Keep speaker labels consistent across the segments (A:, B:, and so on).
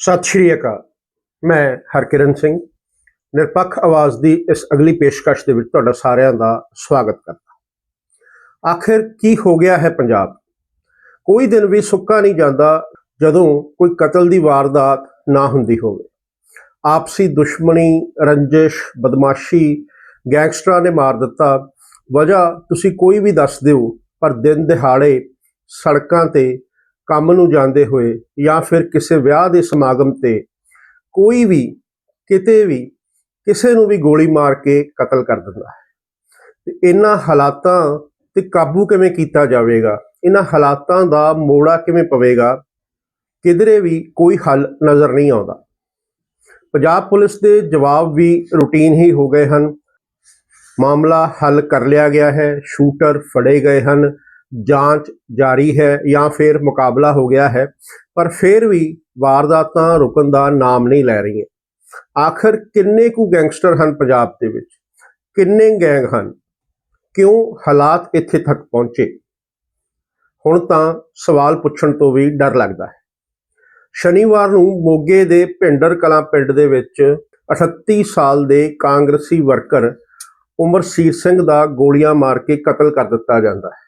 A: ਸਤਿ ਸ਼੍ਰੀ ਅਕਾਲ। ਮੈਂ ਹਰਕਿਰਨ ਸਿੰਘ, ਨਿਰਪੱਖ ਆਵਾਜ਼ ਦੀ ਇਸ ਅਗਲੀ ਪੇਸ਼ਕਸ਼ ਦੇ ਵਿੱਚ ਤੁਹਾਡਾ ਸਾਰਿਆਂ ਦਾ ਸਵਾਗਤ ਕਰਦਾ ਆਖਿਰ ਕੀ ਹੋ ਗਿਆ ਹੈ ਪੰਜਾਬ? ਕੋਈ ਦਿਨ ਵੀ ਸੁੱਕਾ ਨਹੀਂ ਜਾਂਦਾ ਜਦੋਂ ਕੋਈ ਕਤਲ ਦੀ ਵਾਰਦਾਤ ਨਾ ਹੁੰਦੀ ਹੋਵੇ। ਆਪਸੀ ਦੁਸ਼ਮਣੀ, ਰੰਜਿਸ਼, ਬਦਮਾਸ਼ੀ, ਗੈਂਗਸਟਰਾਂ ਨੇ ਮਾਰ ਦਿੱਤਾ। ਵਜ੍ਹਾ ਤੁਸੀਂ ਕੋਈ ਵੀ ਦੱਸ ਦਿਓ, ਪਰ ਦਿਨ ਦਿਹਾੜੇ ਸੜਕਾਂ ਤੇ ਕੰਮ ਨੂੰ ਜਾਂਦੇ ਹੋਏ ਜਾਂ ਫਿਰ ਕਿਸੇ ਵਿਆਹ ਦੇ ਸਮਾਗਮ ਤੇ ਕੋਈ ਵੀ, ਕਿਤੇ ਵੀ ਕਿਸੇ ਨੂੰ ਵੀ ਗੋਲੀ ਮਾਰ ਕੇ ਕਤਲ ਕਰ ਦਿੰਦਾ ਹੈ। ਤੇ ਇਹਨਾਂ ਹਾਲਾਤਾਂ ਤੇ ਕਾਬੂ ਕਿਵੇਂ ਕੀਤਾ ਜਾਵੇਗਾ? ਇਹਨਾਂ ਹਾਲਾਤਾਂ ਦਾ ਮੋੜਾ ਕਿਵੇਂ ਪਵੇਗਾ? ਕਿਧਰੇ ਵੀ ਕੋਈ ਹੱਲ ਨਜ਼ਰ ਨਹੀਂ ਆਉਂਦਾ। ਪੰਜਾਬ ਪੁਲਿਸ ਦੇ ਜਵਾਬ ਵੀ ਰੁਟੀਨ ਹੀ ਹੋ ਗਏ ਹਨ। ਮਾਮਲਾ ਹੱਲ ਕਰ ਲਿਆ ਗਿਆ ਹੈ। ਸ਼ੂਟਰ ਫੜੇ ਗਏ ਹਨ। ਜਾਂਚ ਜਾਰੀ ਹੈ ਜਾਂ ਫਿਰ ਮੁਕਾਬਲਾ ਹੋ ਗਿਆ ਹੈ, ਪਰ ਫਿਰ ਵੀ ਵਾਰਦਾਤਾਂ ਰੁਕਣ ਦਾ ਨਾਮ ਨਹੀਂ ਲੈ ਰਹੀਆਂ। ਆਖਰ ਕਿੰਨੇ ਕੁ ਗੈਂਗਸਟਰ ਹਨ ਪੰਜਾਬ ਦੇ ਵਿੱਚ? ਕਿੰਨੇ ਗੈਂਗ ਹਨ? ਕਿਉਂ ਹਾਲਾਤ ਇੱਥੇ ਤੱਕ ਪਹੁੰਚੇ? ਹੁਣ ਤਾਂ ਸਵਾਲ ਪੁੱਛਣ ਤੋਂ ਵੀ ਡਰ ਲੱਗਦਾ ਹੈ। ਸ਼ਨੀਵਾਰ ਨੂੰ ਮੋਗੇ ਦੇ ਭਿੰਡਰ ਕਲਾਂ ਪਿੰਡ ਦੇ ਵਿੱਚ 38 ਸਾਲ ਦੇ ਕਾਂਗਰਸੀ ਵਰਕਰ ਉਮਰਸੀਰ ਸਿੰਘ ਦਾ ਗੋਲੀਆਂ ਮਾਰ ਕੇ ਕਤਲ ਕਰ ਦਿੱਤਾ ਜਾਂਦਾ ਹੈ।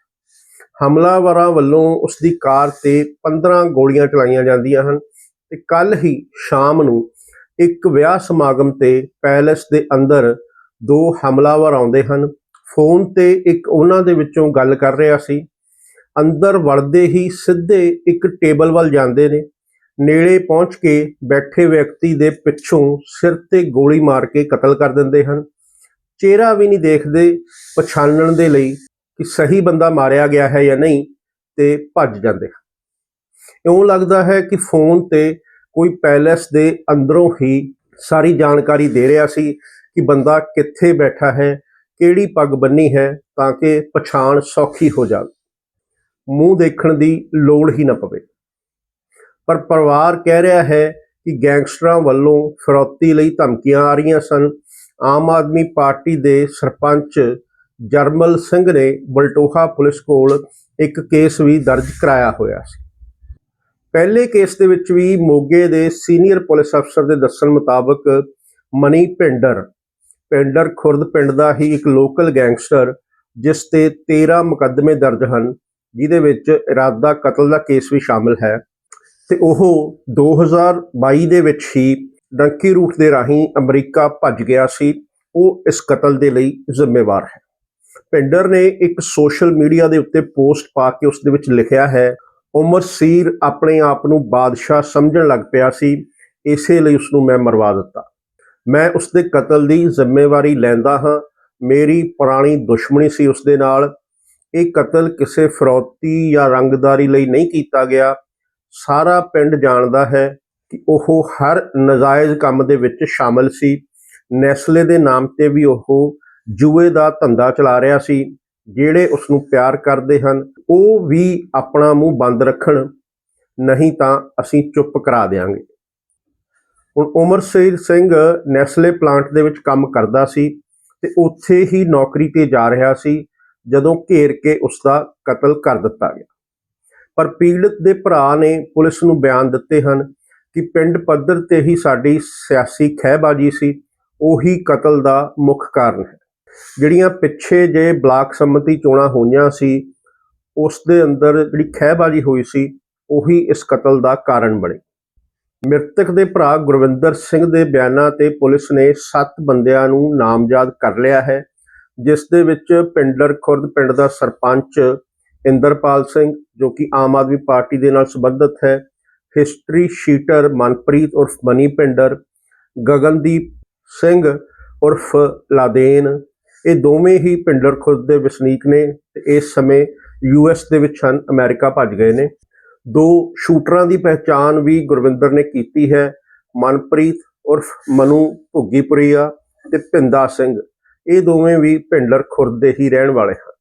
A: ਹਮਲਾਵਰਾਂ ਵੱਲੋਂ ਉਸ ਦੀ ਕਾਰ ਤੇ 15 ਗੋਲੀਆਂ ਚਲਾਈਆਂ ਜਾਂਦੀਆਂ ਹਨ ਤੇ ਕੱਲ ਹੀ ਸ਼ਾਮ ਨੂੰ ਇੱਕ ਵਿਆਹ ਸਮਾਗਮ ਤੇ ਪੈਲੇਸ ਦੇ ਅੰਦਰ ਦੋ ਹਮਲਾਵਰ ਆਉਂਦੇ ਹਨ। ਫੋਨ ਤੇ ਇੱਕ ਉਹਨਾਂ ਦੇ ਵਿੱਚੋਂ ਗੱਲ ਕਰ ਰਿਹਾ ਸੀ। ਅੰਦਰ ਵੜਦੇ ਹੀ ਸਿੱਧੇ ਇੱਕ ਟੇਬਲ ਵੱਲ ਜਾਂਦੇ ਨੇ। ਨੇੜੇ ਪਹੁੰਚ ਕੇ ਬੈਠੇ ਵਿਅਕਤੀ ਦੇ ਪਿੱਛੋਂ ਸਿਰ ਤੇ ਗੋਲੀ ਮਾਰ ਕੇ ਕਤਲ ਕਰ ਦਿੰਦੇ ਹਨ। ਚਿਹਰਾ ਵੀ ਨਹੀਂ ਦੇਖਦੇ, ਪਛਾਣਨ ਦੇ ਲਈ ਕਿ ਸਹੀ ਬੰਦਾ ਮਾਰਿਆ ਗਿਆ ਹੈ ਜਾਂ ਨਹੀਂ ਤੇ ਭੱਜ ਜਾਂਦੇ ਇਉਂ ਲੱਗਦਾ ਹੈ ਕਿ ਫੋਨ ਤੇ ਕੋਈ ਪੈਲੇਸ ਦੇ ਅੰਦਰੋਂ ਹੀ ਸਾਰੀ ਜਾਣਕਾਰੀ ਦੇ ਰਿਹਾ ਸੀ ਕਿ ਬੰਦਾ ਕਿੱਥੇ ਬੈਠਾ ਹੈ, ਕਿਹੜੀ ਪੱਗ ਬੰਨੀ ਹੈ ਤਾਂ ਕਿ ਪਛਾਣ ਸੌਖੀ ਹੋ ਜਾਵੇ। ਮੂੰਹ ਦੇਖਣ ਦੀ ਲੋੜ ਹੀ ਨਾ ਪਵੇ। ਪਰ ਪਰਿਵਾਰ ਕਹਿ ਰਿਹਾ ਹੈ ਕਿ ਗੈਂਗਸਟਰਾਂ ਵੱਲੋਂ ਫਿਰੌਤੀ ਲਈ ਧਮਕੀਆਂ ਆ ਰਹੀਆਂ ਸਨ। ਆਮ ਆਦਮੀ ਪਾਰਟੀ ਦੇ ਸਰਪੰਚ ਜਰਮਲ ਸਿੰਘ ਨੇ ਬਲਟੋਹਾ ਪੁਲਿਸ ਕੋਲ ਇੱਕ ਕੇਸ ਵੀ ਦਰਜ ਕਰਾਇਆ ਹੋਇਆ ਸੀ। ਪਹਿਲੇ ਕੇਸ ਦੇ ਵਿੱਚ ਵੀ ਮੋਗੇ ਦੇ ਸੀਨੀਅਰ ਪੁਲਿਸ ਅਫਸਰ ਦੇ ਦੱਸਣ ਮੁਤਾਬਕ ਮਨੀ ਪਿੰਡਰ ਪਿੰਡਰ ਖੁਰਦ ਪਿੰਡ ਦਾ ਹੀ ਇੱਕ ਲੋਕਲ ਗੈਂਗਸਟਰ, ਜਿਸ ਤੇ 13 ਮੁਕੱਦਮੇ ਦਰਜ ਹਨ, ਜਿਹਦੇ ਵਿੱਚ ਇਰਾਦਾ ਕਤਲ ਦਾ ਕੇਸ ਵੀ ਸ਼ਾਮਲ ਹੈ ਤੇ ਉਹ 2022 ਦੇ ਵਿੱਚ ਹੀ ਡੰਕੀ ਰੂਟ ਦੇ ਰਾਹੀਂ ਅਮਰੀਕਾ ਭੱਜ ਗਿਆ ਸੀ। ਉਹ ਇਸ ਕਤਲ ਦੇ ਲਈ ਜ਼ਿੰਮੇਵਾਰ ਹੈ। ਪਿੰਡਰ ਨੇ ਇੱਕ ਸੋਸ਼ਲ ਮੀਡੀਆ ਦੇ ਉੱਤੇ ਪੋਸਟ ਪਾ ਕੇ ਉਸ ਦੇ ਵਿੱਚ ਲਿਖਿਆ ਹੈ, ਉਮਰ ਸੀਰ ਆਪਣੇ ਆਪ ਨੂੰ ਬਾਦਸ਼ਾਹ ਸਮਝਣ ਲੱਗ ਪਿਆ ਸੀ, ਇਸੇ ਲਈ ਉਸ ਨੂੰ ਮੈਂ ਮਰਵਾ ਦਿੱਤਾ। ਮੈਂ ਉਸ ਦੇ ਕਤਲ ਦੀ ਜ਼ਿੰਮੇਵਾਰੀ ਲੈਂਦਾ ਹਾਂ, ਮੇਰੀ ਪੁਰਾਣੀ ਦੁਸ਼ਮਣੀ ਸੀ ਉਸ ਦੇ ਨਾਲ। ਇਹ ਕਤਲ ਕਿਸੇ ਫਰੌਤੀ ਜਾਂ ਰੰਗਦਾਰੀ ਲਈ ਨਹੀਂ ਕੀਤਾ ਗਿਆ। ਸਾਰਾ ਪਿੰਡ ਜਾਣਦਾ ਹੈ ਕਿ ਉਹ ਹਰ ਨਜਾਇਜ਼ ਕੰਮ ਦੇ ਵਿੱਚ ਸ਼ਾਮਲ ਸੀ। ਨੈਸਲੇ ਦੇ ਨਾਮ ਤੇ ਵੀ ਉਹ ਜੂਏ ਦਾ ਧੰਦਾ ਚਲਾ ਰਿਹਾ ਸੀ, ਜਿਹੜੇ ਉਸ ਨੂੰ ਪਿਆਰ ਕਰਦੇ ਹਨ, ਉਹ ਵੀ ਆਪਣਾ ਮੂੰਹ ਬੰਦ ਰੱਖਣ, ਨਹੀਂ ਤਾਂ ਅਸੀਂ ਚੁੱਪ ਕਰਾ ਦੇਵਾਂਗੇ ਹੁਣ ਉਮਰ ਸੇਰ ਸਿੰਘ ਨੈਸਲੇ ਪਲਾਂਟ ਦੇ ਵਿੱਚ ਕੰਮ ਕਰਦਾ ਸੀ ਤੇ ਉੱਥੇ ਹੀ ਨੌਕਰੀ ਤੇ ਜਾ ਰਿਹਾ ਸੀ, ਜਦੋਂ ਘੇਰ ਕੇ ਉਸ ਦਾ ਕਤਲ ਕਰ ਦਿੱਤਾ ਗਿਆ। ਪਰ ਪੀੜਤ ਦੇ ਭਰਾ ਨੇ ਪੁਲਿਸ ਨੂੰ ਬਿਆਨ ਦਿੱਤੇ ਹਨ ਕਿ ਪਿੰਡ ਪੱਧਰ ਤੇ ਹੀ ਸਾਡੀ ਸਿਆਸੀ ਖਹਿਬਾਜੀ ਸੀ, ਉਹੀ ਕਤਲ ਦਾ ਮੁੱਖ ਕਾਰਨ ਹੈ। ਜਿਹੜੀਆਂ ਪਿੱਛੇ ਜੇ ਬਲਾਕ ਸੰਮਤੀ ਚੋਣਾਂ ਹੋਈਆਂ ਸੀ, ਉਸ ਦੇ ਅੰਦਰ ਜਿਹੜੀ ਖਹਿਬਾਜੀ ਹੋਈ ਸੀ, ਉਹੀ ਇਸ ਕਤਲ ਦਾ ਕਾਰਨ ਬਣੇ। ਮ੍ਰਿਤਕ ਦੇ ਭਰਾ ਗੁਰਵਿੰਦਰ ਸਿੰਘ ਦੇ ਬਿਆਨਾਂ ਤੇ ਪੁਲਿਸ ਨੇ 7 ਬੰਦਿਆਂ ਨੂੰ ਨਾਮਜ਼ਦ ਕਰ ਲਿਆ ਹੈ, ਜਿਸ ਦੇ ਵਿੱਚ ਪਿੰਡਰ ਖੁਰਦ, ਪਿੰਡ ਦਾ ਸਰਪੰਚ ਇੰਦਰਪਾਲ ਸਿੰਘ, ਜੋ ਕਿ ਆਮ ਆਦਮੀ ਪਾਰਟੀ ਦੇ ਨਾਲ ਸੰਬੰਧਿਤ ਹੈ, ਹਿਸਟਰੀ ਸ਼ੀਟਰ ਮਨਪ੍ਰੀਤ ਉਰਫ ਮਨੀ ਪਿੰਡਰ, ਗਗਨਦੀਪ ਸਿੰਘ ਉਰਫ ਲਾਦੇਨ ਇਹ ਦੋਵੇਂ ਹੀ ਪਿੰਡਰ ਖੁਰਦ ਦੇ ਵਸਨੀਕ ਨੇ ਤੇ ਇਸ ਸਮੇਂ ਯੂਐਸ ਦੇ ਵਿੱਚ ਹਨ, ਅਮਰੀਕਾ ਭੱਜ ਗਏ ਨੇ। ਦੋ ਸ਼ੂਟਰਾਂ ਦੀ ਪਹਿਚਾਣ ਵੀ ਗੁਰਵਿੰਦਰ ਨੇ ਕੀਤੀ ਹੈ, ਮਨਪ੍ਰੀਤ ਉਰਫ ਮਨੂ ਭੁੱਗੀਪੁਰੀਆ ਤੇ ਭਿੰਦਾ ਸਿੰਘ। ਇਹ ਦੋਵੇਂ ਵੀ ਪਿੰਡਰ ਖੁਰਦ ਦੇ ਹੀ ਰਹਿਣ ਵਾਲੇ ਹਨ।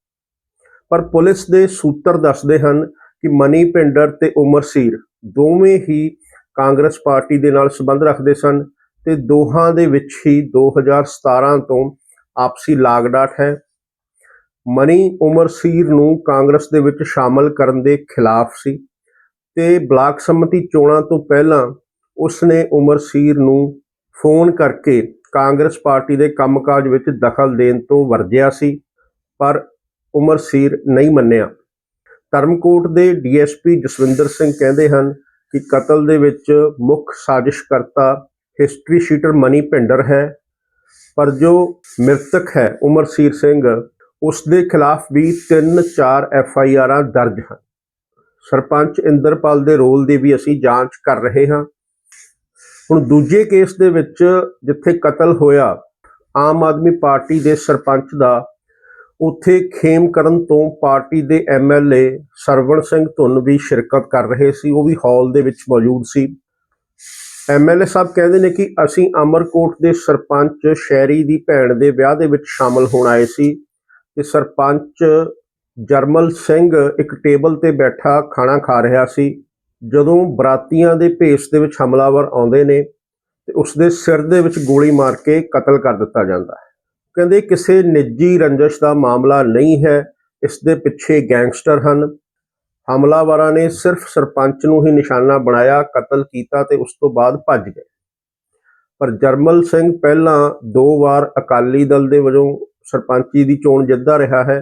A: ਪਰ ਪੁਲਿਸ ਦੇ ਸੂਤਰ ਦੱਸਦੇ ਹਨ ਕਿ ਮਨੀ ਪਿੰਡਰ ਤੇ ਉਮਰਸੀਰ ਦੋਵੇਂ ਹੀ ਕਾਂਗਰਸ ਪਾਰਟੀ ਦੇ ਨਾਲ ਸੰਬੰਧ ਰੱਖਦੇ ਸਨ ਤੇ ਦੋਹਾਂ ਦੇ ਵਿੱਚ ਹੀ 2017 ਤੋਂ ਆਪਸੀ ਲਾਗਡਾਟ ਹੈ। ਮਨੀ ਉਮਰਸੀਰ ਨੂੰ ਕਾਂਗਰਸ ਦੇ ਵਿੱਚ ਸ਼ਾਮਲ ਕਰਨ ਦੇ ਖਿਲਾਫ ਸੀ ਤੇ ਬਲਾਕ ਸੰਮਤੀ ਚੋਣਾਂ ਤੋਂ ਪਹਿਲਾਂ ਉਸਨੇ ਉਮਰ ਸੀਰ ਨੂੰ ਫੋਨ ਕਰਕੇ ਕਾਂਗਰਸ ਪਾਰਟੀ ਦੇ ਕੰਮਕਾਜ ਵਿੱਚ ਦਖਲ ਦੇਣ ਤੋਂ ਵਰਜਿਆ ਸੀ, ਪਰ ਉਮਰ ਸੀਰ ਨਹੀਂ ਮੰਨਿਆ। ਧਰਮਕੋਟ ਦੇ ਡੀਐਸਪੀ ਜਸਵਿੰਦਰ ਸਿੰਘ ਕਹਿੰਦੇ ਹਨ ਕਿ ਕਤਲ ਦੇ ਵਿੱਚ ਮੁੱਖ ਸਾਜ਼ਿਸ਼ਕਰਤਾ ਹਿਸਟਰੀ ਸ਼ੀਟਰ ਮਨੀ ਭਿੰਡਰ ਹੈ। ਪਰ ਜੋ ਮ੍ਰਿਤਕ ਹੈ ਉਮਰਸੀਰ ਸਿੰਘ ਉਸ ਦੇ ਖਿਲਾਫ ਵੀ 3-4 ਐਫ ਆਈ ਆਰਾਂ ਦਰਜ ਹਨ। ਸਰਪੰਚ ਇੰਦਰਪਾਲ ਦੇ ਰੋਲ ਦੀ ਵੀ ਅਸੀਂ ਜਾਂਚ ਕਰ ਰਹੇ ਹਾਂ। ਹੁਣ ਦੂਜੇ ਕੇਸ ਦੇ ਵਿੱਚ ਜਿੱਥੇ ਕਤਲ ਹੋਇਆ, ਆਮ ਆਦਮੀ ਪਾਰਟੀ ਦੇ ਸਰਪੰਚ ਦਾ, ਉੱਥੇ ਖੇਮ ਕਰਨ ਤੋਂ ਪਾਰਟੀ ਦੇ ਐਮਐਲਏ ਸਰਵਣ ਸਿੰਘ ਧੁੰਨ ਵੀ ਸ਼ਿਰਕਤ ਕਰ ਰਹੇ ਸੀ, ਉਹ ਵੀ ਹਾਲ ਦੇ ਵਿੱਚ ਮੌਜੂਦ ਸੀ। ਐਮਐਲਏ ਸਾਹਿਬ ਕਹਿੰਦੇ ਨੇ ਕਿ ਅਸੀਂ ਅਮਰਕੋਟ ਦੇ ਸਰਪੰਚ ਸ਼ੈਰੀ ਦੀ ਭੈਣ ਦੇ ਵਿਆਹ ਦੇ ਵਿੱਚ ਸ਼ਾਮਲ ਹੋਣ ਆਏ ਸੀ ਤੇ ਸਰਪੰਚ ਜਰਮਲ ਸਿੰਘ ਇੱਕ ਟੇਬਲ ਤੇ ਬੈਠਾ ਖਾਣਾ ਖਾ ਰਿਹਾ ਸੀ। ਜਦੋਂ ਬਰਾਤੀਆਂ ਦੇ ਭੇਸ ਦੇ ਵਿੱਚ ਹਮਲਾਵਰ ਆਉਂਦੇ ਨੇ ਤੇ ਉਸ ਦੇ ਸਿਰ ਦੇ ਵਿੱਚ ਗੋਲੀ ਮਾਰ ਕੇ ਕਤਲ ਕਰ ਦਿੱਤਾ ਜਾਂਦਾ ਹੈ। ਕਹਿੰਦੇ ਕਿਸੇ ਨਿੱਜੀ ਰੰਜਿਸ਼ ਦਾ ਮਾਮਲਾ ਨਹੀਂ ਹੈ, ਇਸ ਦੇ ਪਿੱਛੇ ਗੈਂਗਸਟਰ ਹਨ। ਹਮਲਾਵਰਾਂ ਨੇ ਸਿਰਫ ਸਰਪੰਚ ਨੂੰ ਹੀ ਨਿਸ਼ਾਨਾ ਬਣਾਇਆ, ਕਤਲ ਕੀਤਾ ਤੇ ਉਸ ਤੋਂ ਬਾਅਦ ਭੱਜ ਗਏ। ਪਰ ਜਰਮਲ ਸਿੰਘ ਪਹਿਲਾਂ ਦੋ ਵਾਰ ਅਕਾਲੀ ਦਲ ਦੇ ਵਜੋਂ ਸਰਪੰਚੀ ਦੀ ਚੋਣ ਜਿੱਤਦਾ ਰਿਹਾ ਹੈ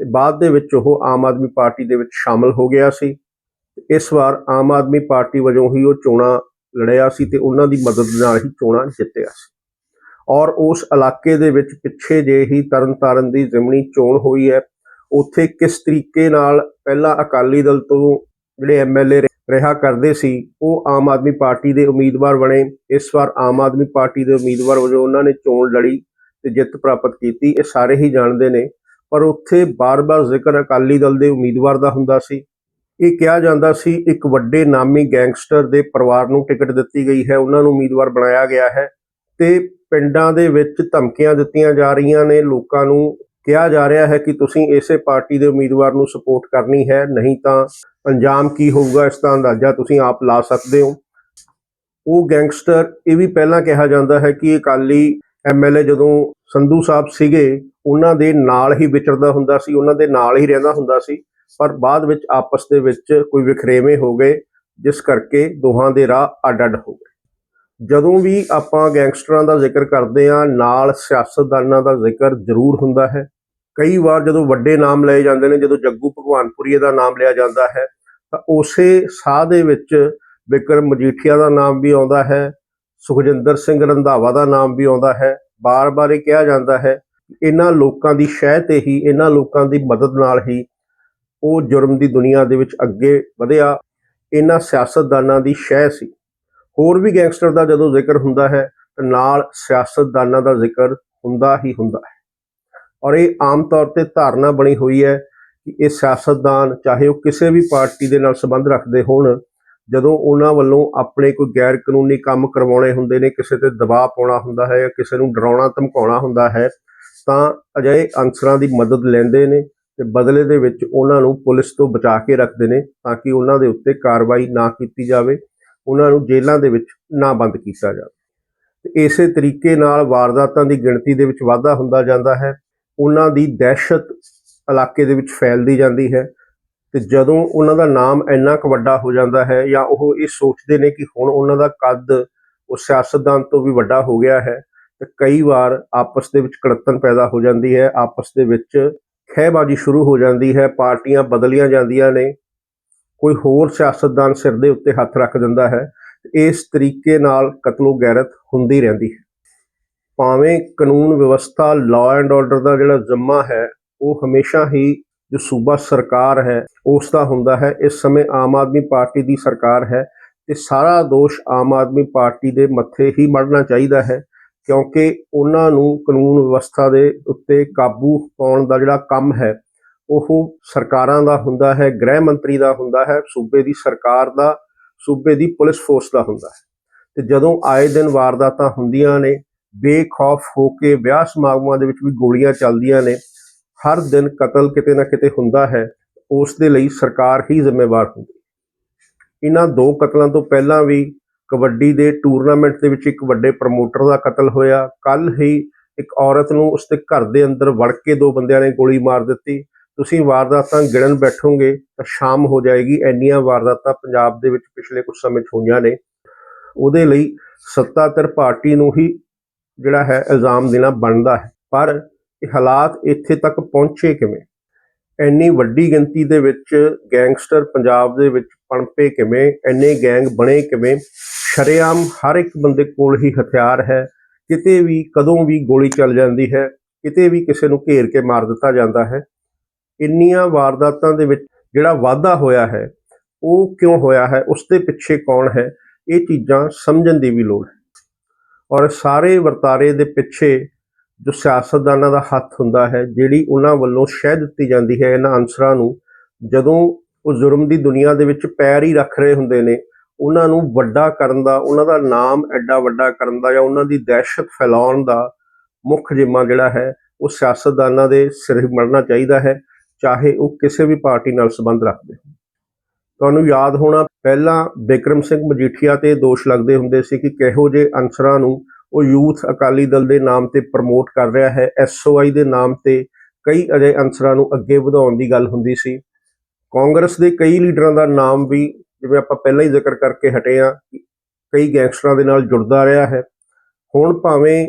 A: ਤੇ ਬਾਅਦ ਦੇ ਵਿੱਚ ਉਹ ਆਮ ਆਦਮੀ ਪਾਰਟੀ ਦੇ ਵਿੱਚ ਸ਼ਾਮਲ ਹੋ ਗਿਆ ਸੀ। ਇਸ ਵਾਰ ਆਮ ਆਦਮੀ ਪਾਰਟੀ ਵਜੋਂ ਹੀ ਉਹ ਚੋਣਾਂ ਲੜਿਆ ਸੀ ਤੇ ਉਹਨਾਂ ਦੀ ਮਦਦ ਨਾਲ ਹੀ ਚੋਣਾਂ ਜਿੱਤਿਆ ਸੀ। ਔਰ ਉਸ ਇਲਾਕੇ ਦੇ ਵਿੱਚ ਪਿੱਛੇ ਜੇ ਹੀ ਤਰਨਤਾਰਨ ਦੀ ਜ਼ਿਮਨੀ ਚੋਣ ਹੋਈ ਹੈ। ਉੱਥੇ ਕਿਸ ਤਰੀਕੇ ਨਾਲ ਪਹਿਲਾਂ ਅਕਾਲੀ ਦਲ ਤੋਂ ਜਿਹੜੇ ਐਮਐਲਏ ਰਿਹਾ ਕਰਦੇ ਸੀ, ਉਹ ਆਮ ਆਦਮੀ ਪਾਰਟੀ ਦੇ ਉਮੀਦਵਾਰ ਬਣੇ। ਇਸ ਵਾਰ ਆਮ ਆਦਮੀ ਪਾਰਟੀ ਦੇ ਉਮੀਦਵਾਰ ਵਜੋਂ ਉਹਨਾਂ ਨੇ ਚੋਣ ਲੜੀ ਤੇ ਜਿੱਤ ਪ੍ਰਾਪਤ ਕੀਤੀ। ਇਹ ਸਾਰੇ ਹੀ ਜਾਣਦੇ ਨੇ। ਪਰ ਉੱਥੇ ਬਾਰ-ਬਾਰ ਜ਼ਿਕਰ ਅਕਾਲੀ ਦਲ ਦੇ ਉਮੀਦਵਾਰ ਦਾ ਹੁੰਦਾ ਸੀ। ਇਹ ਕਿਹਾ ਜਾਂਦਾ ਸੀ, ਇੱਕ ਵੱਡੇ ਨਾਮੀ ਗੈਂਗਸਟਰ ਦੇ ਪਰਿਵਾਰ ਨੂੰ ਟਿਕਟ ਦਿੱਤੀ ਗਈ ਹੈ। ਉਹਨਾਂ ਨੂੰ ਉਮੀਦਵਾਰ ਬਣਾਇਆ ਗਿਆ ਹੈ ਤੇ ਪਿੰਡਾਂ ਦੇ ਵਿੱਚ ਧਮਕੀਆਂ ਦਿੱਤੀਆਂ ਜਾ ਰਹੀਆਂ ਨੇ। ਲੋਕਾਂ ਨੂੰ ਕਿਹਾ ਜਾ ਰਿਹਾ ਹੈ ਕਿ ਤੁਸੀਂ ਇਸੇ ਪਾਰਟੀ ਦੇ ਉਮੀਦਵਾਰ ਨੂੰ ਸਪੋਰਟ ਕਰਨੀ ਹੈ, ਨਹੀਂ ਤਾਂ ਅੰਜਾਮ ਕੀ ਹੋਊਗਾ ਇਸ ਦਾ ਅੰਦਾਜ਼ਾ ਤੁਸੀਂ ਆਪ ਲਾ ਸਕਦੇ ਹੋ। ਉਹ ਗੈਂਗਸਟਰ, ਇਹ ਵੀ ਪਹਿਲਾਂ ਕਿਹਾ ਜਾਂਦਾ ਹੈ ਕਿ ਅਕਾਲੀ ਐਮਐਲਏ ਜਦੋਂ ਸੰਧੂ ਸਾਹਿਬ ਸੀਗੇ, ਉਹਨਾਂ ਦੇ ਨਾਲ ਹੀ ਵਿਚਰਦਾ ਹੁੰਦਾ ਸੀ, ਉਹਨਾਂ ਦੇ ਨਾਲ ਹੀ ਰਹਿੰਦਾ ਹੁੰਦਾ ਸੀ, ਪਰ ਬਾਅਦ ਵਿੱਚ ਆਪਸ ਦੇ ਵਿੱਚ ਕੋਈ ਵਿਖਰੇਵੇਂ ਹੋ ਗਏ, ਜਿਸ ਕਰਕੇ ਦੋਹਾਂ ਦੇ ਰਾਹ ਅੱਡ-ਅੱਡ ਹੋ ਗਏ। ਜਦੋਂ ਵੀ ਆਪਾਂ ਗੈਂਗਸਟਰਾਂ ਦਾ ਜ਼ਿਕਰ ਕਰਦੇ ਹਾਂ, ਨਾਲ ਸਿਆਸਤਦਾਨਾਂ ਦਾ ਜ਼ਿਕਰ ਜ਼ਰੂਰ ਹੁੰਦਾ ਹੈ। ਕਈ ਵਾਰ ਜਦੋਂ ਵੱਡੇ ਨਾਮ ਲਏ ਜਾਂਦੇ ਨੇ, ਜਦੋਂ ਜੱਗੂ ਭਗਵਾਨਪੁਰੀਏ ਦਾ ਨਾਮ ਲਿਆ ਜਾਂਦਾ ਹੈ, ਤਾਂ ਉਸੇ ਸਾਹ ਦੇ ਵਿੱਚ ਵਿਕਰਮ ਮਜੀਠੀਆ ਦਾ ਨਾਮ ਵੀ ਆਉਂਦਾ ਹੈ, ਸੁਖਜਿੰਦਰ ਸਿੰਘ ਰੰਧਾਵਾ ਦਾ ਨਾਮ ਵੀ ਆਉਂਦਾ ਹੈ। ਬਾਰ-ਬਾਰ ਇਹ ਕਿਹਾ ਜਾਂਦਾ ਹੈ ਇਹਨਾਂ ਲੋਕਾਂ ਦੀ ਸ਼ਹਿ ਤੇ ਹੀ, ਇਹਨਾਂ ਲੋਕਾਂ ਦੀ ਮਦਦ ਨਾਲ ਹੀ ਉਹ ਜੁਰਮ ਦੀ ਦੁਨੀਆ ਦੇ ਵਿੱਚ ਅੱਗੇ ਵਧਿਆ। ਇਹਨਾਂ ਸਿਆਸਤਦਾਨਾਂ ਦੀ ਸ਼ਹਿ ਸੀ। ਹੋਰ ਵੀ ਗੈਂਗਸਟਰ ਦਾ ਜਦੋਂ ਜ਼ਿਕਰ ਹੁੰਦਾ ਹੈ, ਤਾਂ ਨਾਲ ਸਿਆਸਤਦਾਨਾਂ ਦਾ ਜ਼ਿਕਰ ਹੁੰਦਾ ਹੀ ਹੁੰਦਾ ਹੈ। ਔਰ ਇਹ ਆਮ ਤੌਰ ਤੇ ਧਾਰਨਾ ਬਣੀ ਹੋਈ ਹੈ ਕਿ ਇਹ ਸਿਆਸਤਦਾਨ, ਚਾਹੇ ਉਹ ਕਿਸੇ ਵੀ ਪਾਰਟੀ ਦੇ ਨਾਲ ਸੰਬੰਧ ਰੱਖਦੇ ਹੋਣ, ਜਦੋਂ ਉਹਨਾਂ ਵੱਲੋਂ ਆਪਣੇ ਕੋਈ ਗੈਰ ਕਾਨੂੰਨੀ ਕੰਮ ਕਰਵਾਉਣੇ ਹੁੰਦੇ ਨੇ, ਕਿਸੇ ਤੇ ਦਬਾਅ ਪਾਉਣਾ ਹੁੰਦਾ ਹੈ ਜਾਂ ਕਿਸੇ ਨੂੰ ਡਰਾਉਣਾ, ਧਮਕਾਉਣਾ ਹੁੰਦਾ ਹੈ, ਤਾਂ ਅਜਿਹੇ ਅਨਸਰਾਂ ਦੀ ਮਦਦ ਲੈਂਦੇ ਨੇ ਤੇ ਬਦਲੇ ਦੇ ਵਿੱਚ ਉਹਨਾਂ ਨੂੰ ਪੁਲਿਸ ਤੋਂ ਬਚਾ ਕੇ ਰੱਖਦੇ ਨੇ ਤਾਂ ਕਿ ਉਹਨਾਂ ਦੇ ਉੱਤੇ ਕਾਰਵਾਈ ਨਾ ਕੀਤੀ ਜਾਵੇ, ਉਹਨਾਂ ਨੂੰ ਜੇਲ੍ਹਾਂ ਦੇ ਵਿੱਚ ਨਾ ਬੰਦ ਕੀਤਾ ਜਾਵੇ। ਤੇ ਇਸੇ ਤਰੀਕੇ ਨਾਲ ਵਾਰਦਾਤਾਂ ਦੀ ਗਿਣਤੀ ਦੇ ਵਿੱਚ ਵਾਧਾ ਹੁੰਦਾ ਜਾਂਦਾ ਹੈ। ਉਹਨਾਂ ਦੀ ਦਹਿਸ਼ਤ ਇਲਾਕੇ ਦੇ ਵਿੱਚ ਫੈਲਦੀ ਜਾਂਦੀ ਹੈ ਤੇ ਜਦੋਂ ਉਹਨਾਂ ਦਾ ਨਾਮ ਇੰਨਾ ਕੁ ਵੱਡਾ ਹੋ ਜਾਂਦਾ ਹੈ ਜਾਂ ਉਹ ਇਹ ਸੋਚਦੇ ਨੇ ਕਿ ਹੁਣ ਉਹਨਾਂ ਦਾ ਕੱਦ ਉਹ ਸਿਆਸਤਦਾਨ ਤੋਂ ਵੀ ਵੱਡਾ ਹੋ ਗਿਆ ਹੈ, ਤੇ ਕਈ ਵਾਰ ਆਪਸ ਦੇ ਵਿੱਚ ਕੜਤਨ ਪੈਦਾ ਹੋ ਜਾਂਦੀ ਹੈ, ਆਪਸ ਦੇ ਵਿੱਚ ਖਹਿਬਾਜ਼ੀ ਸ਼ੁਰੂ ਹੋ ਜਾਂਦੀ ਹੈ, ਪਾਰਟੀਆਂ ਬਦਲੀਆਂ ਜਾਂਦੀਆਂ ਨੇ, ਕੋਈ ਹੋਰ ਸਿਆਸਤਦਾਨ ਸਿਰ ਦੇ ਉੱਤੇ ਹੱਥ ਰੱਖ ਦਿੰਦਾ ਹੈ ਇਸ ਤਰੀਕੇ ਨਾਲ ਕਤਲੋ ਗੈਰਤ ਹੁੰਦੀ ਰਹਿੰਦੀ ਹੈ। ਭਾਵੇਂ ਕਾਨੂੰਨ ਵਿਵਸਥਾ ਲਾਅ ਐਂਡ ਆਰਡਰ ਦਾ ਜਿਹੜਾ ਜ਼ਿੰਮਾ ਹੈ, ਉਹ ਹਮੇਸ਼ਾ ਹੀ ਜੋ ਸੂਬਾ ਸਰਕਾਰ ਹੈ ਉਸ ਦਾ ਹੁੰਦਾ ਹੈ। ਇਸ ਸਮੇਂ ਆਮ ਆਦਮੀ ਪਾਰਟੀ ਦੀ ਸਰਕਾਰ ਹੈ ਤੇ ਸਾਰਾ ਦੋਸ਼ ਆਮ ਆਦਮੀ ਪਾਰਟੀ ਦੇ ਮੱਥੇ ਹੀ ਮੜਨਾ ਚਾਹੀਦਾ ਹੈ ਕਿਉਂਕਿ ਉਹਨਾਂ ਨੂੰ ਕਾਨੂੰਨ ਵਿਵਸਥਾ ਦੇ ਉੱਤੇ ਕਾਬੂ ਪਾਉਣ ਦਾ ਜਿਹੜਾ ਕੰਮ ਹੈ, ਉਹ ਸਰਕਾਰਾਂ ਦਾ ਹੁੰਦਾ ਹੈ, ਗ੍ਰਹਿ ਮੰਤਰੀ ਦਾ ਹੁੰਦਾ ਹੈ, ਸੂਬੇ ਦੀ ਸਰਕਾਰ ਦਾ, ਸੂਬੇ ਦੀ ਪੁਲਿਸ ਫੋਰਸ ਦਾ ਹੁੰਦਾ ਹੈ। ਤੇ ਜਦੋਂ ਆਏ ਦਿਨ ਵਾਰਦਾਤਾਂ ਹੁੰਦੀਆਂ ਨੇ ਬੇਖੌਫ ਹੋ ਕੇ ਵਿਆਹ ਸਮਾਗਮਾਂ ਦੇ ਵਿੱਚ ਵੀ ਗੋਲੀਆਂ ਚੱਲਦੀਆਂ ਨੇ, ਹਰ ਦਿਨ ਕਤਲ ਕਿਤੇ ਨਾ ਕਿਤੇ ਹੁੰਦਾ ਹੈ, ਉਸ ਦੇ ਲਈ ਸਰਕਾਰ ਹੀ ਜ਼ਿੰਮੇਵਾਰ ਹੁੰਦੀ ਇਹਨਾਂ ਦੋ ਕਤਲਾਂ ਤੋਂ ਪਹਿਲਾਂ ਵੀ ਕਬੱਡੀ ਦੇ ਟੂਰਨਾਮੈਂਟ ਦੇ ਵਿੱਚ ਇੱਕ ਵੱਡੇ ਪ੍ਰਮੋਟਰ ਦਾ ਕਤਲ ਹੋਇਆ ਕੱਲ ਹੀ ਇੱਕ ਔਰਤ ਨੂੰ ਉਸਦੇ ਘਰ ਦੇ ਅੰਦਰ ਵੜ ਕੇ ਦੋ ਬੰਦਿਆਂ ਨੇ ਗੋਲੀ ਮਾਰ ਦਿੱਤੀ। ਤੁਸੀਂ ਵਾਰਦਾਤਾਂ ਗਿਣਨ ਬੈਠੋਗੇ ਤਾਂ ਸ਼ਾਮ ਹੋ ਜਾਏਗੀ, ਇੰਨੀਆਂ ਵਾਰਦਾਤਾਂ ਪੰਜਾਬ ਦੇ ਵਿੱਚ ਪਿਛਲੇ ਕੁਝ ਸਮੇਂ 'ਚ ਹੋਈਆਂ ਨੇ। ਉਹਦੇ ਲਈ ਸੱਤਾਧਰ ਪਾਰਟੀ ਨੂੰ ਹੀ ਜਿਹੜਾ ਹੈ, ਇਲਜ਼ਾਮ ਦੇਣਾ ਬਣਦਾ ਹੈ। ਪਰ ਹਾਲਾਤ ਇੱਥੇ ਤੱਕ ਪਹੁੰਚੇ ਕਿਵੇਂ? ਇੰਨੀ ਵੱਡੀ ਗਿਣਤੀ ਦੇ ਵਿੱਚ ਗੈਂਗਸਟਰ ਪੰਜਾਬ ਦੇ ਵਿੱਚ ਪਣਪੇ ਕਿਵੇਂ? ਇੰਨੇ ਗੈਂਗ ਬਣੇ ਕਿਵੇਂ? ਸ਼ਰੇਆਮ ਹਰ ਇੱਕ ਬੰਦੇ ਕੋਲ ਹੀ ਹਥਿਆਰ ਹੈ। ਕਿਤੇ ਵੀ, ਕਦੋਂ ਵੀ ਗੋਲੀ ਚੱਲ ਜਾਂਦੀ ਹੈ, ਕਿਤੇ ਵੀ ਕਿਸੇ ਨੂੰ ਘੇਰ ਕੇ ਮਾਰ ਦਿੱਤਾ ਜਾਂਦਾ ਹੈ। ਇੰਨੀਆਂ ਵਾਰਦਾਤਾਂ ਦੇ ਵਿੱਚ ਜਿਹੜਾ ਵਾਧਾ ਹੋਇਆ ਹੈ, ਉਹ ਕਿਉਂ ਹੋਇਆ ਹੈ? ਉਸ ਦੇ ਪਿੱਛੇ ਕੌਣ ਹੈ? ਇਹ ਚੀਜ਼ਾਂ ਸਮਝਣ ਦੀ ਵੀ ਲੋੜ ਹੈ। ਔਰ ਸਾਰੇ ਵਰਤਾਰੇ ਦੇ ਪਿੱਛੇ ਜੋ ਸਿਆਸਤਦਾਨਾਂ ਦਾ ਹੱਥ ਹੁੰਦਾ ਹੈ, ਜਿਹੜੀ ਉਹਨਾਂ ਵੱਲੋਂ ਸ਼ਹਿ ਦਿੱਤੀ ਜਾਂਦੀ ਹੈ ਇਹਨਾਂ ਅਨਸਰਾਂ ਨੂੰ, ਜਦੋਂ ਉਹ ਜ਼ੁਲਮ ਦੀ ਦੁਨੀਆ ਦੇ ਵਿੱਚ ਪੈਰ ਹੀ ਰੱਖ ਰਹੇ ਹੁੰਦੇ ਨੇ, ਉਹਨਾਂ ਨੂੰ ਵੱਡਾ ਕਰਨ ਦਾ, ਉਹਨਾਂ ਦਾ ਨਾਮ ਐਡਾ ਵੱਡਾ ਕਰਨ ਦਾ ਜਾਂ ਉਹਨਾਂ ਦੀ ਦਹਿਸ਼ਤ ਫੈਲਾਉਣ ਦਾ ਮੁੱਖ ਜਿੰਮਾ ਜਿਹੜਾ ਹੈ, ਉਹ ਸਿਆਸਤਦਾਨਾਂ ਦੇ ਸਿਰ ਮੜਨਾ ਚਾਹੀਦਾ ਹੈ, ਚਾਹੇ ਉਹ ਕਿਸੇ ਵੀ ਪਾਰਟੀ ਨਾਲ ਸੰਬੰਧ ਰੱਖਦੇ ਹੋਣ। ਤੁਹਾਨੂੰ ਯਾਦ ਹੋਣਾ, ਪਹਿਲਾਂ ਬਿਕਰਮ ਸਿੰਘ ਮਜੀਠੀਆ ਤੇ ਦੋਸ਼ ਲੱਗਦੇ ਹੁੰਦੇ ਸੀ ਕਿ ਕਿਹੋ ਜਿਹੇ ਅਨਸਰਾਂ ਨੂੰ ਉਹ ਯੂਥ ਅਕਾਲੀ ਦਲ ਦੇ ਨਾਮ ਤੇ ਪ੍ਰਮੋਟ ਕਰ ਰਿਹਾ ਹੈ। ਐਸਓਆਈ ਦੇ ਨਾਮ ਤੇ ਕਈ ਅਜੇ ਅਨਸਰਾਂ ਨੂੰ ਅੱਗੇ ਵਧਾਉਣ ਦੀ ਗੱਲ ਹੁੰਦੀ ਸੀ। ਕਾਂਗਰਸ ਦੇ ਕਈ ਲੀਡਰਾਂ ਦਾ ਨਾਮ ਵੀ ਜਿਵੇਂ ਆਪਾਂ ਪਹਿਲਾਂ ਹੀ ਜ਼ਿਕਰ ਕਰਕੇ ਹਟੇ ਆ ਕਈ ਗੈਂਗਸਟਰਾਂ ਦੇ ਨਾਲ ਜੁੜਦਾ ਰਿਹਾ ਹੈ। ਹੁਣ ਭਾਵੇਂ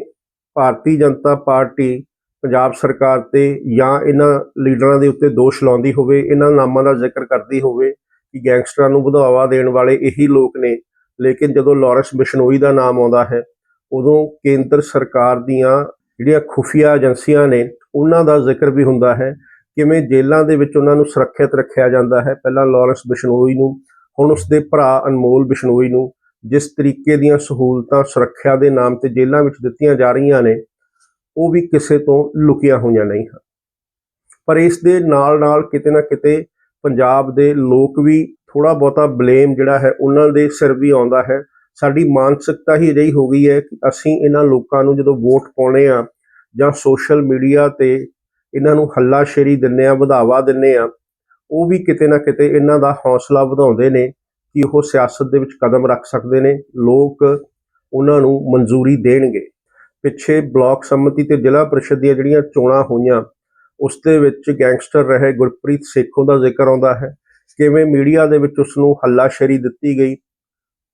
A: ਭਾਰਤੀ ਜਨਤਾ ਪਾਰਟੀ ਪੰਜਾਬ ਸਰਕਾਰ ਤੇ ਜਾਂ ਇਹਨਾਂ ਲੀਡਰਾਂ ਦੇ ਉੱਤੇ ਦੋਸ਼ ਲਾਉਂਦੀ ਹੋਵੇ, ਇਹਨਾਂ ਨਾਮਾਂ ਦਾ ਜ਼ਿਕਰ ਕਰਦੀ ਹੋਵੇ ਕਿ ਗੈਂਗਸਟਰਾਂ ਨੂੰ ਵਧਾਵਾ ਦੇਣ ਵਾਲੇ ਇਹੀ ਲੋਕ ਨੇ। ਲੇਕਿਨ ਜਦੋਂ ਲਾਰੈਂਸ ਬਿਸ਼ਨੋਈ ਦਾ ਨਾਮ ਆਉਂਦਾ ਹੈ, ਉਦੋਂ ਕੇਂਦਰ ਸਰਕਾਰ ਦੀਆਂ ਜਿਹੜੀਆਂ ਖੁਫੀਆ ਏਜੰਸੀਆਂ ਨੇ, ਉਹਨਾਂ ਦਾ ਜ਼ਿਕਰ ਵੀ ਹੁੰਦਾ ਹੈ, ਕਿਵੇਂ ਜੇਲ੍ਹਾਂ ਦੇ ਵਿੱਚ ਉਹਨਾਂ ਨੂੰ ਸੁਰੱਖਿਅਤ ਰੱਖਿਆ ਜਾਂਦਾ ਹੈ। ਪਹਿਲਾਂ ਲਾਰੈਂਸ ਬਿਸ਼ਨੋਈ ਨੂੰ, ਹੁਣ ਉਸਦੇ ਭਰਾ ਅਨਮੋਲ ਬਿਸ਼ਨੋਈ ਨੂੰ, ਜਿਸ ਤਰੀਕੇ ਦੀਆਂ ਸਹੂਲਤਾਂ ਸੁਰੱਖਿਆ ਦੇ ਨਾਮ ਤੇ ਜੇਲ੍ਹਾਂ ਵਿੱਚ ਦਿੱਤੀਆਂ ਜਾ ਰਹੀਆਂ ਨੇ, ਉਹ ਵੀ ਕਿਸੇ ਤੋਂ ਲੁਕੀਆਂ ਹੋਈਆਂ ਨਹੀਂ ਹਨ। ਪਰ ਇਸ ਦੇ ਨਾਲ ਨਾਲ ਕਿਤੇ ਨਾ ਕਿਤੇ ਪੰਜਾਬ ਦੇ ਲੋਕ ਵੀ ਥੋੜਾ ਬਹੁਤਾ ਬਲੇਮ ਜਿਹੜਾ ਹੈ ਉਹਨਾਂ ਦੇ ਸਿਰ ਵੀ ਆਉਂਦਾ ਹੈ। ਸਾਡੀ ਮਾਨਸਿਕਤਾ ਹੀ ਅਜਿਹੀ ਹੋ ਗਈ ਹੈ ਕਿ ਅਸੀਂ ਇਹਨਾਂ ਲੋਕਾਂ ਨੂੰ ਜਦੋਂ ਵੋਟ ਪਾਉਣੇ ਆ ਜਾਂ ਸੋਸ਼ਲ ਮੀਡੀਆ ਤੇ ਇਹਨਾਂ ਨੂੰ ਹੱਲਾਸ਼ੇਰੀ ਦਿੰਨੇ ਆ, ਵਧਾਵਾ ਦਿੰਨੇ ਆ, ਉਹ ਵੀ ਕਿਤੇ ਨਾ ਕਿਤੇ ਇਹਨਾਂ ਦਾ ਹੌਸਲਾ ਵਧਾਉਂਦੇ ਨੇ ਕਿ ਉਹ ਸਿਆਸਤ ਦੇ ਵਿੱਚ ਕਦਮ ਰੱਖ ਸਕਦੇ ਨੇ, ਲੋਕ ਉਹਨਾਂ ਨੂੰ ਮਨਜ਼ੂਰੀ ਦੇਣਗੇ। ਪਿੱਛੇ ਬਲਾਕ ਸੰਮਤੀ ਤੇ ਜ਼ਿਲ੍ਹਾ ਪ੍ਰੀਸ਼ਦ ਦੀਆਂ ਜਿਹੜੀਆਂ ਚੋਣਾਂ ਹੋਈਆਂ ਉਸ ਦੇ ਵਿੱਚ ਗੈਂਗਸਟਰ ਰਹੇ ਗੁਰਪ੍ਰੀਤ ਸੇਖੋਂ ਦਾ ਜ਼ਿਕਰ ਆਉਂਦਾ ਹੈ। ਕਿਵੇਂ ਮੀਡੀਆ ਦੇ ਵਿੱਚ ਉਸ ਨੂੰ ਹੱਲਾਸ਼ੇਰੀ ਦਿੱਤੀ ਗਈ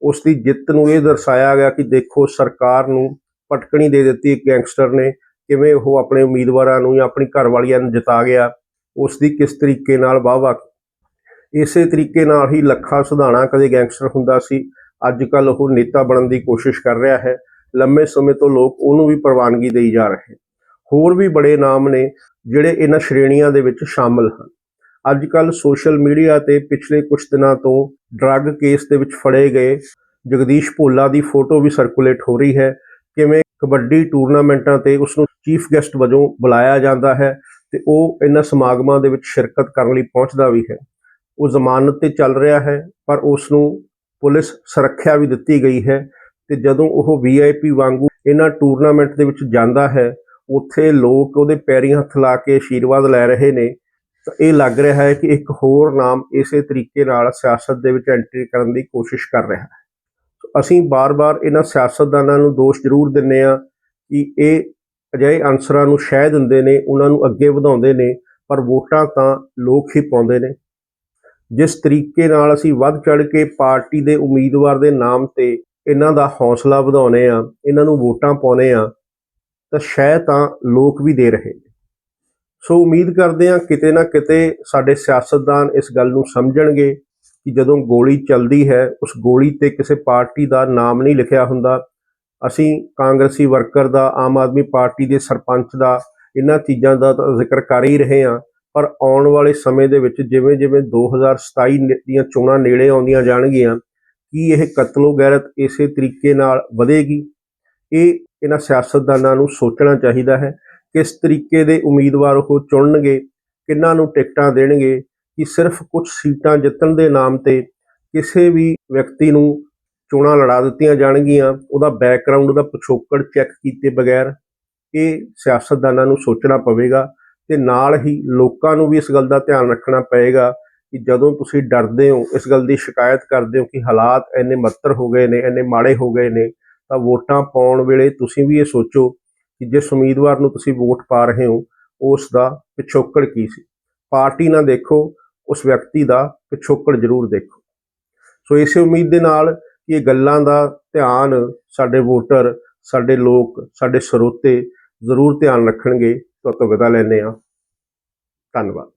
A: ਉਸ ਦੀ ਜਿੱਤ ਨੂੰ ਇਹ ਦਰਸਾਇਆ ਗਿਆ ਕਿ ਦੇਖੋ ਸਰਕਾਰ ਨੂੰ ਪਟਕਣੀ ਦੇ ਦਿੱਤੀ ਇੱਕ ਗੈਂਗਸਟਰ ਨੇ, ਕਿਵੇਂ ਉਹ ਆਪਣੇ ਉਮੀਦਵਾਰਾਂ ਨੂੰ ਜਾਂ ਆਪਣੀ ਘਰਵਾਲੀਆਂ ਨੂੰ ਜਿਤਾ ਗਿਆ ਉਸ ਦੀ ਕਿਸ ਤਰੀਕੇ ਨਾਲ ਵਾਹ-ਵਾਹ ਇਸੇ ਤਰੀਕੇ ਨਾਲ ਹੀ ਲੱਖਾ ਸੁਧਾਣਾ ਕਦੇ ਗੈਂਗਸਟਰ ਹੁੰਦਾ ਸੀ ਅੱਜ ਕੱਲ ਉਹ ਨੇਤਾ ਬਣਨ ਦੀ ਕੋਸ਼ਿਸ਼ ਕਰ ਰਿਹਾ ਹੈ। ਲੰਮੇ ਸਮੇਂ ਤੋਂ ਲੋਕ ਉਹਨੂੰ ਵੀ ਪ੍ਰਵਾਨਗੀ ਦੇਈ ਜਾ ਰਹੇ। ਹੋਰ ਵੀ ਬੜੇ ਨਾਮ ਨੇ ਜਿਹੜੇ ਇਹਨਾਂ ਸ਼੍ਰੇਣੀਆਂ ਦੇ ਵਿੱਚ ਸ਼ਾਮਲ ਹਨ। ਅੱਜ ਕੱਲ ਸੋਸ਼ਲ ਮੀਡੀਆ ਤੇ ਪਿਛਲੇ ਕੁਝ ਦਿਨਾਂ ਤੋਂ ਡਰੱਗ ਕੇਸ ਦੇ ਵਿੱਚ ਫੜੇ ਗਏ ਜਗਦੀਸ਼ ਭੋਲਾ ਦੀ ਫੋਟੋ ਵੀ ਸਰਕੂਲੇਟ ਹੋ ਰਹੀ ਹੈ। ਕਿਵੇਂ ਕਬੱਡੀ ਟੂਰਨਾਮੈਂਟਾਂ ਤੇ ਉਸ ਨੂੰ ਚੀਫ ਗੈਸਟ ਵਜੋਂ ਬੁਲਾਇਆ ਜਾਂਦਾ ਹੈ ਤੇ ਉਹ ਇਹਨਾਂ ਸਮਾਗਮਾਂ ਦੇ ਵਿੱਚ ਸ਼ਿਰਕਤ ਕਰਨ ਲਈ ਪਹੁੰਚਦਾ ਵੀ ਹੈ। ਉਹ ਜ਼ਮਾਨਤ ਤੇ ਚੱਲ ਰਿਹਾ ਹੈ, ਪਰ ਉਸ ਨੂੰ ਪੁਲਿਸ ਸੁਰੱਖਿਆ ਵੀ ਦਿੱਤੀ ਗਈ ਹੈ ਤੇ ਜਦੋਂ ਉਹ ਵੀਆਈਪੀ ਵਾਂਗੂ ਇਹਨਾਂ ਟੂਰਨਾਮੈਂਟ ਦੇ ਵਿੱਚ ਜਾਂਦਾ ਹੈ ਉੱਥੇ ਲੋਕ ਉਹਦੇ ਪੈਰੀਂ ਹੱਥ ਲਾ ਕੇ ਆਸ਼ੀਰਵਾਦ ਲੈ ਰਹੇ ਨੇ। ਤਾਂ ਇਹ ਲੱਗ ਰਿਹਾ ਹੈ ਕਿ ਇੱਕ ਹੋਰ ਨਾਮ ਇਸੇ ਤਰੀਕੇ ਨਾਲ ਸਿਆਸਤ ਦੇ ਵਿੱਚ ਐਂਟਰੀ ਕਰਨ ਦੀ ਕੋਸ਼ਿਸ਼ ਕਰ ਰਿਹਾ ਹੈ। ਅਸੀਂ ਬਾਰ-ਬਾਰ ਇਹਨਾਂ ਸਿਆਸਤਦਾਨਾਂ ਨੂੰ ਦੋਸ਼ ਜ਼ਰੂਰ ਦਿੰਨੇ ਆ ਕਿ ਇਹ ਅਜਿਹੇ ਅਨਸਰਾਂ ਨੂੰ ਸ਼ਹਿ ਦਿੰਦੇ ਨੇ, ਉਹਨਾਂ ਨੂੰ ਅੱਗੇ ਵਧਾਉਂਦੇ ਨੇ, ਪਰ ਵੋਟਾਂ ਤਾਂ ਲੋਕ ਹੀ ਪਾਉਂਦੇ ਨੇ। ਜਿਸ ਤਰੀਕੇ ਨਾਲ ਅਸੀਂ ਵੱਧ ਚੜ ਕੇ ਪਾਰਟੀ ਦੇ ਉਮੀਦਵਾਰ ਦੇ ਨਾਮ ਤੇ ਇਹਨਾਂ ਦਾ ਹੌਸਲਾ ਵਧਾਉਨੇ ਆ ਇਹਨਾਂ ਨੂੰ ਵੋਟਾਂ ਪਾਉਨੇ ਆ ਤਾਂ ਸ਼ਹਿ ਤਾਂ ਲੋਕ ਵੀ ਦੇ ਰਹੇ ਨੇ। ਸੋ ਉਮੀਦ ਕਰਦੇ ਹਾਂ ਕਿਤੇ ਨਾ ਕਿਤੇ ਸਾਡੇ ਸਿਆਸਤਦਾਨ ਇਸ ਗੱਲ ਨੂੰ ਸਮਝਣਗੇ ਕਿ ਜਦੋਂ ਗੋਲੀ ਚੱਲਦੀ ਹੈ, ਉਸ ਗੋਲੀ ਤੇ ਕਿਸੇ ਪਾਰਟੀ ਦਾ ਨਾਮ ਨਹੀਂ ਲਿਖਿਆ ਹੁੰਦਾ। ਅਸੀਂ ਕਾਂਗਰਸੀ ਵਰਕਰ ਦਾ, ਆਮ ਆਦਮੀ ਪਾਰਟੀ ਦੇ ਸਰਪੰਚ ਦਾ, ਇਹਨਾਂ ਚੀਜ਼ਾਂ ਦਾ ਤਾਂ ਜ਼ਿਕਰ ਕਰ ਹੀ ਰਹੇ ਹਾਂ। ਪਰ ਆਉਣ ਵਾਲੇ ਸਮੇਂ ਦੇ ਵਿੱਚ ਜਿਵੇਂ ਜਿਵੇਂ 2027 ਨੇ- ਦੀਆਂ ਚੋਣਾਂ ਨੇੜੇ ਆਉਂਦੀਆਂ ਜਾਣਗੀਆਂ, ਕੀ ਇਹ ਕਤਲੋ ਗੈਰਤ ਇਸੇ ਤਰੀਕੇ ਨਾਲ ਵਧੇਗੀ? ਇਹ ਇਹਨਾਂ ਸਿਆਸਤਦਾਨਾਂ ਨੂੰ ਸੋਚਣਾ ਚਾਹੀਦਾ ਹੈ ਕਿਸ ਤਰੀਕੇ ਦੇ ਉਮੀਦਵਾਰ ਉਹ ਚੁਣਨਗੇ, ਕਿੰਨਾਂ ਨੂੰ ਟਿਕਟਾਂ ਦੇਣਗੇ, ਕਿ ਸਿਰਫ ਕੁਝ ਸੀਟਾਂ ਜਿੱਤਣ ਦੇ ਨਾਮ ਤੇ ਕਿਸੇ ਵੀ ਵਿਅਕਤੀ ਨੂੰ ਚੋਣਾਂ ਲੜਾ ਦਿੱਤੀਆਂ ਜਾਣਗੀਆਂ, ਉਹਦਾ ਬੈਕਗ੍ਰਾਉਂਡ ਉਹਦਾ ਪਿਛੋਕੜ ਚੈੱਕ ਕੀਤੇ ਬਗੈਰ ਇਹ ਸਿਆਸਤਦਾਨਾਂ ਨੂੰ ਸੋਚਣਾ ਪਵੇਗਾ ਤੇ ਨਾਲ ਹੀ ਲੋਕਾਂ ਨੂੰ ਵੀ ਇਸ ਗੱਲ ਦਾ ਧਿਆਨ ਰੱਖਣਾ ਪਏਗਾ ਕਿ ਜਦੋਂ ਤੁਸੀਂ ਡਰਦੇ ਹੋ, ਇਸ ਗੱਲ ਦੀ ਸ਼ਿਕਾਇਤ ਕਰਦੇ ਹੋ ਕਿ ਹਾਲਾਤ ਇੰਨੇ ਮੱਤਰ ਹੋ ਗਏ ਨੇ, ਇੰਨੇ ਮਾੜੇ ਹੋ ਗਏ ਨੇ ਤਾਂ ਵੋਟਾਂ ਪਾਉਣ ਵੇਲੇ ਤੁਸੀਂ ਵੀ ਇਹ ਸੋਚੋ ਕਿ ਜਿਸ ਉਮੀਦਵਾਰ ਨੂੰ ਤੁਸੀਂ ਵੋਟ ਪਾ ਰਹੇ ਹੋ ਉਸ ਦਾ ਪਿਛੋਕੜ ਕੀ ਸੀ? ਪਾਰਟੀ ਨਾ ਦੇਖੋ, ਉਸ ਵਿਅਕਤੀ ਦਾ ਪਿਛੋਕੜ ਜ਼ਰੂਰ ਦੇਖੋ। ਸੋ ਇਸੇ ਉਮੀਦ ਦੇ ਨਾਲ ਕਿ ਇਹ ਗੱਲਾਂ ਦਾ ਧਿਆਨ ਸਾਡੇ ਵੋਟਰ, ਸਾਡੇ ਲੋਕ, ਸਾਡੇ ਸਰੋਤੇ ਜ਼ਰੂਰ ਧਿਆਨ ਰੱਖਣਗੇ। ਤੁਹਾਡੇ ਤੋਂ ਵਿਦਾ ਲੈਂਦੇ ਹਾਂ। ਧੰਨਵਾਦ।